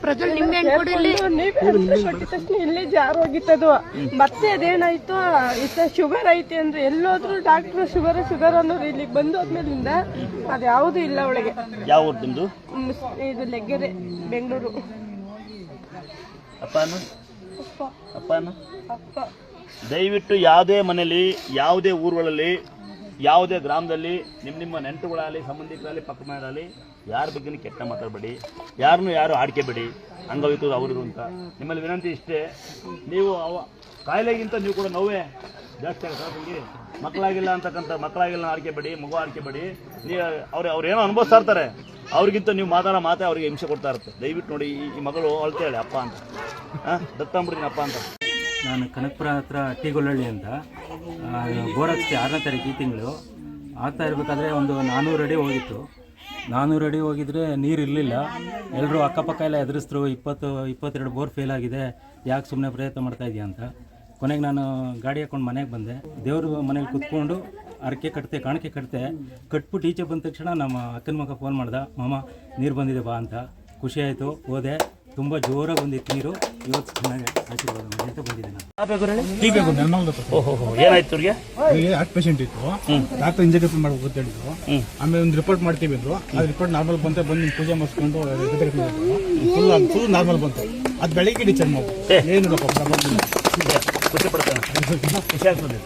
ಪ್ರಜ್ವಲ್ ನಿಂಬೆ ತಕ್ಷಣ ಇಲ್ಲೇ ಜಾರ್ ಹೋಗಿತ್ತದು ಮತ್ತೆ ಅದೇನಾಯ್ತು? ಇಷ್ಟ ಶುಗರ್ ಐತಿ ಅಂದ್ರೆ ಎಲ್ಲೋದ್ರು ಡಾಕ್ಟರ್ ಶುಗರ್ ಶುಗರ್ ಅನ್ನೋರು ಇಲ್ಲಿಗೆ ಬಂದು ಅದು ಅದ್ಯಾವುದು ಇಲ್ಲ ಅವಳಿಗೆ. ಯಾವ ಇದು ಲೆಗ್ಗೆರೆ ಬೆಂಗಳೂರು. ಅಪ್ಪನು? ಅಪ್ಪನು? ದಯವಿಟ್ಟು ಯಾವುದೇ ಮನೆಯಲ್ಲಿ ಯಾವುದೇ ಊರುಗಳಲ್ಲಿ ಯಾವುದೇ ಗ್ರಾಮದಲ್ಲಿ ನಿಮ್ಮ ನಿಮ್ಮ ನೆಂಟುಗಳಾಗಲಿ, ಸಂಬಂಧಿಕರಾಗಲಿ, ಪಕ್ಕ ಮನೆಯಲ್ಲಿ ಯಾರ ಬಗ್ಗೆ ಕೆಟ್ಟ ಮಾತಾಡಬೇಡಿ. ಯಾರನ್ನೂ ಯಾರು ಆಡ್ಕೆಬೇಡಿ ಅಂಗವಿಕಲರು ಅವರಿಗೂ ಅಂತ. ನಿಮ್ಮಲ್ಲಿ ವಿನಂತಿ ಇಷ್ಟೇ. ನೀವು ಅವ ಕಾಯಿಲೆಗಿಂತ ನೀವು ಕೂಡ ನೋವೇ. ಜಾಸ್ತಿ ಆಗುತ್ತೆ ನಿಮಗೆ? ಮಕ್ಕಳಾಗಿಲ್ಲ ಅಂತಕ್ಕಂಥ ಮಕ್ಕಳಾಗಿಲ್ಲ ಆಡ್ಕೆಬೇಡಿ ಮಗು ಆಡ್ಕೆಬೇಡಿ ನೀವು ಅವ್ರು ಅವ್ರು ಏನೋ ಅನುಭವಿಸ್ತಾ ಇರ್ತಾರೆ. ಅವ್ರಿಗಿಂತ ನೀವು ಮಾತಾಡೋ ಮಾತೇ ಅವ್ರಿಗೆ ಹಿಂಸೆ ಕೊಡ್ತಾ ಇರುತ್ತೆ. ದಯವಿಟ್ಟು ನೋಡಿ ಈ- ಈ ಮಗಳು ಅಳ್ತೇಳಿ ಅಪ್ಪ ಅಂತ. ಹಾಂ? ದತ್ತಂಬಿಡ್ತೀನಿ ಅಪ್ಪ ಅಂತ. ನಾನು ಕನಕಪುರ ಹತ್ರ ಟಿಗೊಳ್ಳಳ್ಳಿ ಅಂತ. ಹಚ್ಚಿ ಆರನೇ ತಾರೀಕು ಈ ತಿಂಗಳು. ಆಗ್ತಾ ಇರಬೇಕಾದ್ರೆ ಒಂದು ನಾನ್ನೂರು ಅಡಿ ಹೋಗಿತ್ತು. ನಾನ್ನೂರು ಅಡಿ ಹೋಗಿದ್ರೆ ನೀರು ಇರಲಿಲ್ಲ. ಎಲ್ಲರೂ ಅಕ್ಕಪಕ್ಕ ಎಲ್ಲ ಎದುರಿಸಿದ್ರು ಇಪ್ಪತ್ತು, ಇಪ್ಪತ್ತೆರಡು ಬೋರ್ ಫೇಲ್ ಆಗಿದೆ. ಯಾಕೆ ಸುಮ್ಮನೆ ಪ್ರಯತ್ನ ಮಾಡ್ತಾ ಇದೆಯಾ ಅಂತ. ಕೊನೆಗೆ ನಾನು ಗಾಡಿ ಹಾಕೊಂಡು ಮನೆಗೆ ಬಂದೆ. ದೇವರು ಮನೇಲಿ ಕುತ್ಕೊಂಡು ಅರಕೆ ಕಟ್ತೆ, ಕಾಣಿಕೆ ಕಟ್ತೆ. ಕಟ್ಬಿಟ್ಟು ಈಚೆ ಬಂದ ತಕ್ಷಣ ನಮ್ಮ ಅಕ್ಕನ ಮಗ ಫೋನ್ ಮಾಡ್ದ, ಮಾಮ, ನೀರು ಬಂದಿದೆ ಬಾ ಅಂತ. ಖುಷಿ ಆಯಿತು, ಹೋದೆ. ತುಂಬ ಜೋರಾಗಿ ಬಂದಿತ್ತು ನೀರು. ಇವತ್ತು ಚೆನ್ನಾಗಿ ಆಶೀರ್ವಾದ ಅಂತ ಬಂದಿದೆ ನಾನು. ಏನಾಯ್ತು ಅವ್ರಿಗೆ ಹಾರ್ಟ್ ಪೇಷಂಟ್ ಇತ್ತು. ಡಾಕ್ಟರ್ ಇಂಜೆಕ್ಷನ್ ಅಂತ ಹೇಳಿದ್ರು. ಆಮೇಲೆ ಒಂದು ರಿಪೋರ್ಟ್ ಮಾಡ್ತೀವಿ ಅಂದ್ರು. ಆ ರಿಪೋರ್ಟ್ ನಾರ್ಮಲ್ ಬಂತೆ ಬಂದು ನಿಮ್ ಪೂಜೆ ಮಾಡಿಸ್ಕೊಂಡು ಫುಲ್ ಫುಲ್ ನಾರ್ಮಲ್ ಬಂತು. ಅದು ಬೆಳಿಗ್ಗೆ ಡಿಚಾರ್ಜ್ ಏನು ಪ್ರಾಬ್ಲಮ್ ಇಲ್ಲ. ಖುಷಿ ಪಡ್ತಾನೆ. ಖುಷಿ ಆಗ್ತದೆ.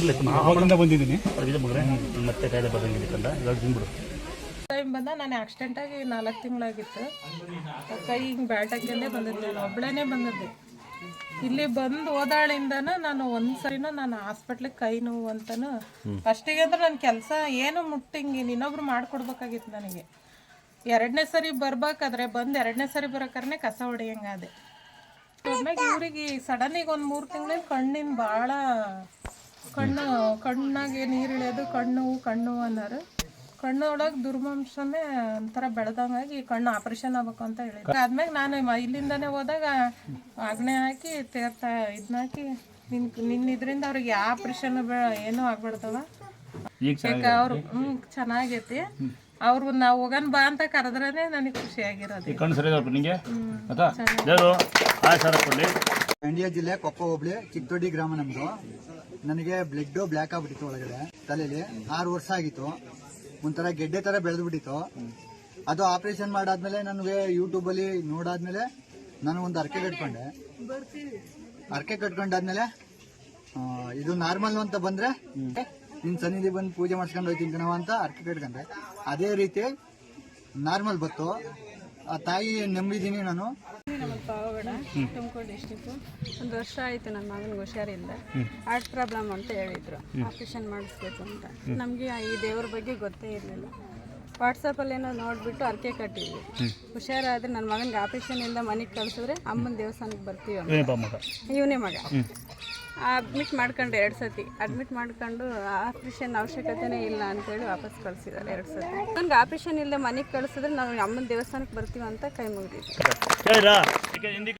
ಇರ್ಲಿ ಅವಾಗಿಂದ ಬಂದಿದ್ದೀನಿ. ಮತ್ತೆ ಕಾಯಿಲೆ ಬರಂಗಿಲ್ಲ ಕಂದ. ಇವಾಗ ತಿಂದ್ಬಿಡು ಟೈಮ್ ಬಂದ ನಾನು ಆಕ್ಸಿಡೆಂಟ್ ಆಗಿ ನಾಲ್ಕು ತಿಂಗಳಾಗಿತ್ತು. ಕೈ ಹಿಂಗೆ ಬಂದಿದ್ದೆ ನಾನು ಒಬ್ಳೇನೆ ಬಂದದ್ದು. ಇಲ್ಲಿ ಬಂದು ಹೋದಾಳಿಂದನ ನಾನು ಒಂದ್ಸರಿನೂ ನಾನು ಹಾಸ್ಪಿಟ್ಲಿಗೆ ಕೈ ನೋವು ಅಂತನು ಫಸ್ಟಿಗೆ ಅಂದ್ರೆ ನನ್ನ ಕೆಲಸ ಏನು ಮುಟ್ಟಿಂಗಿ ಇನ್ನೊಬ್ರು ಮಾಡ್ಕೊಡ್ಬೇಕಾಗಿತ್ತು ನನಗೆ. ಎರಡನೇ ಸರಿ ಬರ್ಬೇಕಾದ್ರೆ ಬಂದು ಎರಡನೇ ಸರಿ ಬರೋಕಾರನೇ ಕಸ ಹೊಡಿಯಂಗಾದೆ. ಆಮ್ಯಾಗ ಇವ್ರಿಗೆ ಸಡನ್ನಿಗೆ ಒಂದು ಮೂರು ತಿಂಗಳಿಂದ ಕಣ್ಣಿನ ಭಾಳ ಕಣ್ಣು, ಕಣ್ಣಾಗೆ ನೀರು ಇಳಿಯೋದು ಕಣ್ಣು ಕಣ್ಣು ಅನ್ನೋರು. ಕಣ್ಣು ದುರ್ಮಾಂಸನೆ ದುರ್ಮಾಂಸನೇ ಒಂಥರ ಬೆಳೆದಂಗಾಗಿ ಕಣ್ಣು ಆಪರೇಷನ್ ಆಗ್ಬೇಕು ಅಂತ ಹೇಳಿದ್ರು. ಆದ್ಮೇಲೆ ನಾನು ಇಲ್ಲಿಂದಾನೆ ಹೋದಾಗ ಅಗ್ನೆ ಹಾಕಿ ತೇರ್ತ ಇದನ್ನ ಹಾಕಿ ನಿನ್ ನಿನ್ನ ಇದರಿಂದ ಅವ್ರಿಗೆ ಯಾವ ಆಪರೇಷನ್ ಏನೂ ಆಗ್ಬಿಡ್ತವ ಅವ್ರು ಹ್ಮ್ ಚೆನ್ನಾಗೈತಿ. ಅವ್ರು ನಾವು ಹೋಗನ್ ಬಾ ಅಂತ ಕರೆದ್ರೇನೆ ನನಗೆ ಖುಷಿ ಆಗಿರೋದು ಕಣ್ಣು ಸರಿ ಮಂಡ್ಯ ಜಿಲ್ಲೆ ಕೊಪ್ಪ ಹೋಬಳಿ ಚಿಕ್ಕದೊಡ್ಡಿ ಗ್ರಾಮ ನಮ್ದು. ನನಗೆ ಬ್ಲಡ್ ಬ್ಲ್ಯಾಕ್ ಆಗ್ಬಿಟ್ಟಿತ್ತು ಒಳಗಡೆ ತಲೆಯಲ್ಲಿ ಆರು ವರ್ಷ ಆಗಿತ್ತು. ಒಂಥರ ಗೆಡ್ಡೆ ತರ ಬೆಳೆದು ಬಿಟ್ಟಿತ್ತು ಅದು ಆಪರೇಷನ್ ಮಾಡಾದ್ಮೇಲೆ ನನಗೆ ಯೂಟ್ಯೂಬ್ ಅಲ್ಲಿ ನೋಡಾದ್ಮೇಲೆ ನಾನು ಒಂದು ಅರ್ಕೆ ಕಟ್ಕೊಂಡೆ. ಅರ್ಕೆ ಕಟ್ಕೊಂಡಾದ್ಮೇಲೆ ಇದು ನಾರ್ಮಲ್ ಅಂತ ಬಂದ್ರೆ ನಿನ್ ಸನ್ನಿಧಿ ಬಂದು ಪೂಜೆ ಮಾಡ್ಸ್ಕೊಂಡು ಹೋಯ್ತೀನಿ ಕಣವ ಅಂತ ಅರ್ಕೆ ಕಟ್ಕೊಂಡೆ. ಅದೇ ರೀತಿ ನಾರ್ಮಲ್ ಬತ್ತು ಆ ತಾಯಿ ನಂಬಿದ್ದೀನಿ ನಾನು. ಪಾವಗಡ ತುಮಕೂರು ಡಿಸ್ಟಿಕ್ ಒಂದು ವರ್ಷ ಆಯಿತು ನನ್ನ ಮಗನಿಗೆ ಹುಷಾರಿಲ್ಲ ಹಾರ್ಟ್ ಪ್ರಾಬ್ಲಮ್ ಅಂತ ಹೇಳಿದ್ರು. ಆಪ್ರೇಷನ್ ಮಾಡಿಸ್ಬೇಕು ಅಂತ. ನಮಗೆ ಈ ದೇವ್ರ ಬಗ್ಗೆ ಗೊತ್ತೇ ಇರಲಿಲ್ಲ. ವಾಟ್ಸಪ್ಪಲ್ಲಿ ಏನೋ ನೋಡಿಬಿಟ್ಟು ಅರ್ಕೆ ಕಟ್ಟಿದ್ವಿ. ಹುಷಾರಾದ್ರೆ ನನ್ನ ಮಗನಿಗೆ ಆಪ್ರೇಷನಿಂದ ಮನೆಗೆ ಕಳಿಸಿದ್ರೆ ಅಮ್ಮನ ದೇವಸ್ಥಾನಕ್ಕೆ ಬರ್ತೀವಿ ಇವನೇ ಮಗ. ಅಡ್ಮಿಟ್ ಮಾಡ್ಕೊಂಡು ಎರಡು ಸತಿ ಅಡ್ಮಿಟ್ ಮಾಡ್ಕೊಂಡು ಆಪ್ರೇಷನ್ ಅವಶ್ಯಕತೆನೇ ಇಲ್ಲ ಅಂತೇಳಿ ವಾಪಸ್ ಕಳಿಸಿದ್ದಾರೆ ಎರಡು ಸತಿ ನನಗೆ ಆಪ್ರೇಷನ್ ಇಲ್ಲದೆ ಮನೆಗೆ ಕಳಿಸಿದ್ರೆ ನಾವು ಅಮ್ಮನ ದೇವಸ್ಥಾನಕ್ಕೆ ಬರ್ತೀವಿ ಅಂತ ಕೈ ಮುಗಿದಿದ್ವಿ